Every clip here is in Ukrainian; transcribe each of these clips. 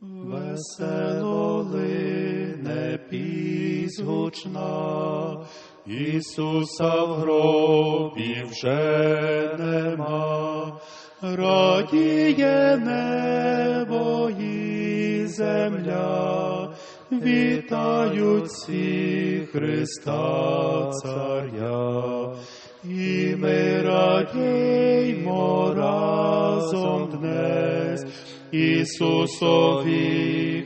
Весело лине гучна, Ісуса в гробі вже нема, радіє небо і земля, вітають всі Христа Царя, і ми радіймо разом днес, Ісусові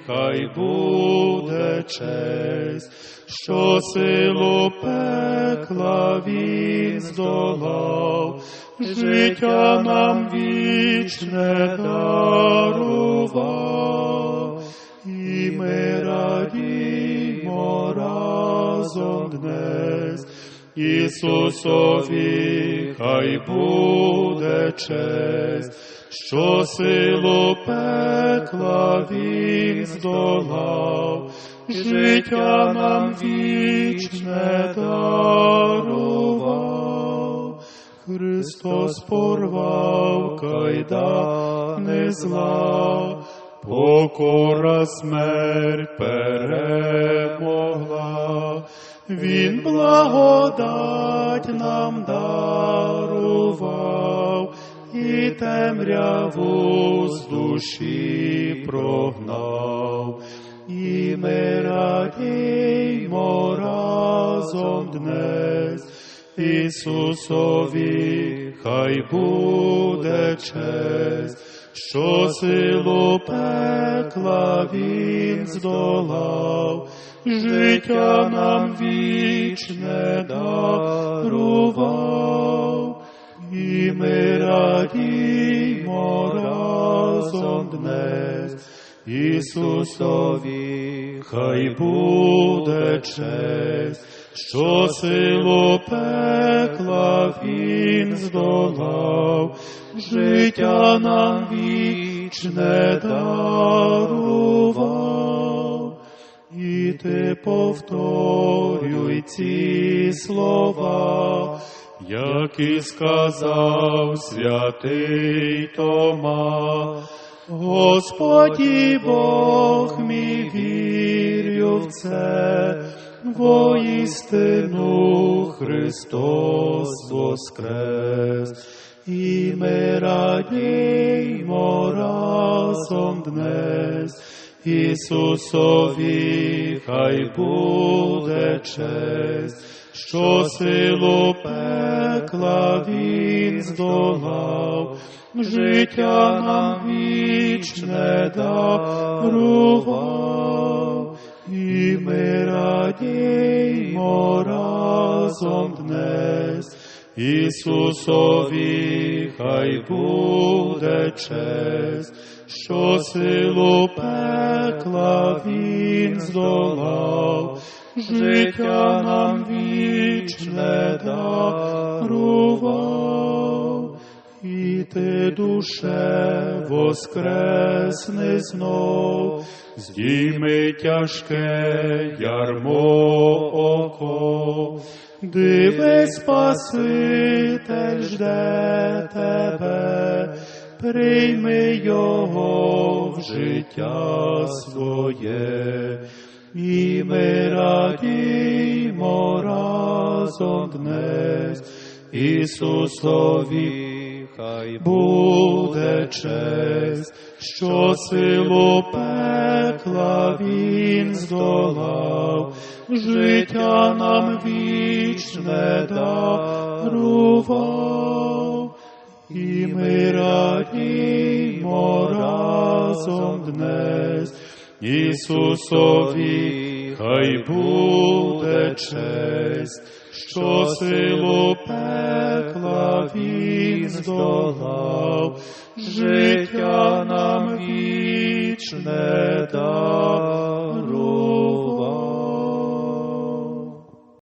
хай буде честь, що силу пекла він здолав, життя нам вічне дарував, і ми радімо разом днес, Ісусові хай буде честь, що силу пекла він здолав, життя нам вічне дарував. Христос порвав кайдани зла, покора смерть Він благодать нам дарував, і темряву з душі прогнав, і ми радіймо разом днес, Ісусові хай буде честь, що силу пекла він здолав, життя нам вічне дарував, і ми радімо разом днес, Ісусові хай буде честь, що силу пекла він здолав, життя нам вічне дарував. І ти повторюй ці слова, які сказав святий Тома. Господі Бог мій вірю в це, воістину Христос воскрес, і ми радіймо разом днес, Ісусові хай буде честь, що силу пекла він здолав, життя нам вічне дарував, і ми радіймо разом днес, Ісусові хай буде честь, що силу пекла він здолав, життя нам вічне дарував, ти, душе, воскресни знов, здійми тяжке ярмо око, диви, Спаситель жде тебе, прийми його в життя своє, і ми радімо разом днес, Ісусові хай буде честь, що силу пекла він здолав, життя нам вічне дарував, і ми радімо разом днес, Ісусові хай буде честь, що силу пекла він здолав, життя нам вічне